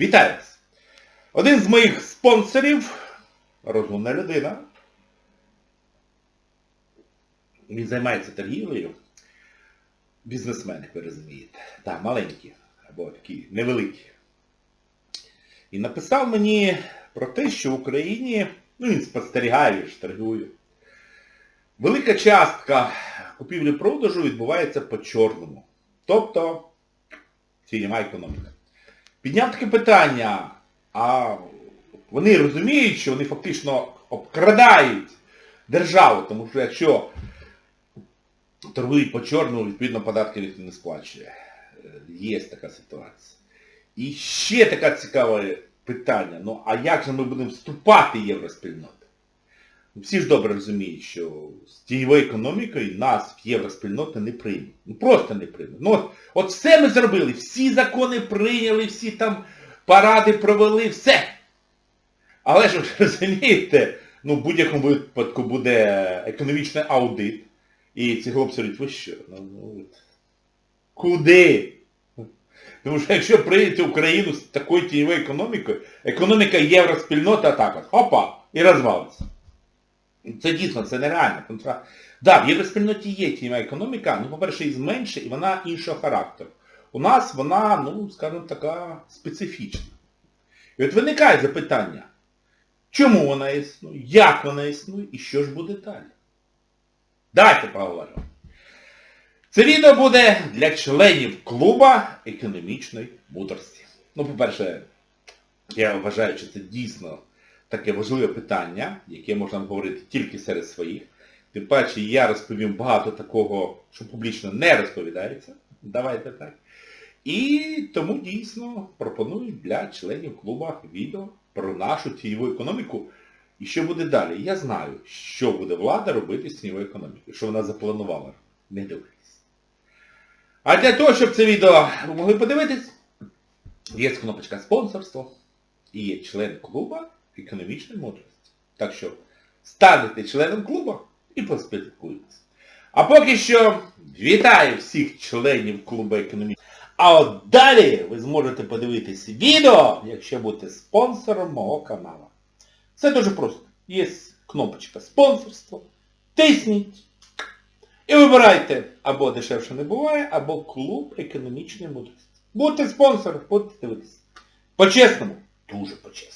Вітаю вас! Один з моїх спонсорів, розумна людина, він займається торгівлею. Бізнесмен, як ви розумієте. Так, маленький, або такі невеликі. І написав мені про те, що в Україні, ну він спостерігає, ж торгує. Велика частка купівлі-продажу відбувається по-чорному. Тобто тіньова економіка. Підняв таке питання, а вони розуміють, що вони фактично обкрадають державу, тому що якщо торгують по чорному, відповідно податки ніхто не сплачує. Є така ситуація. І ще таке цікаве питання. Ну а як же ми будемо вступати в євроспільноти? Всі ж добре розуміють, що з тіньовою економікою нас в євроспільноти не приймуть. Ну просто не приймуть. Ну от, от все ми зробили, всі закони прийняли, всі там паради провели, все. Але ж ви розумієте, ну в будь-якому випадку буде економічний аудит. І ці хлопці говорять, ви що? Ну, ну, от, куди? Тому що якщо прийняти Україну з такою тіньовою економікою, економіка євроспільноти так от, хопа, і розвалиться. Це дійсно, це нереально. Тому що, да, в євроспільноті є тіньова економіка, ну, по-перше, і менше, і вона іншого характеру. У нас вона, ну, скажімо, така специфічна. І от виникає запитання, чому вона існує, як вона існує і що ж буде далі? Давайте поговоримо. Це відео буде для членів клуба економічної мудрості. Ну, по-перше, я вважаю, що це дійсно таке важливе питання, яке можна говорити тільки серед своїх. Тим паче я розповім багато такого, що публічно не розповідається. Давайте так. І тому дійсно пропоную для членів клуба відео про нашу тіньову економіку. І що буде далі? Я знаю, що буде влада робити з тіньовою економікою, що вона запланувала. Не дивитесь. А для того, щоб це відео ви могли подивитись, є кнопочка спонсорство і є член клуба економічної мудрості. Так що станете членом клубу і поспілкуйтесь. А поки що вітаю всіх членів клубу економічної А от далі ви зможете подивитись відео, якщо будете спонсором мого каналу. Це дуже просто. Є кнопочка спонсорство. Тисніть. І вибирайте або дешевше не буває, або клуб економічної мудрості. Будьте спонсором, будьте дивитися. По-чесному, дуже по-чесному.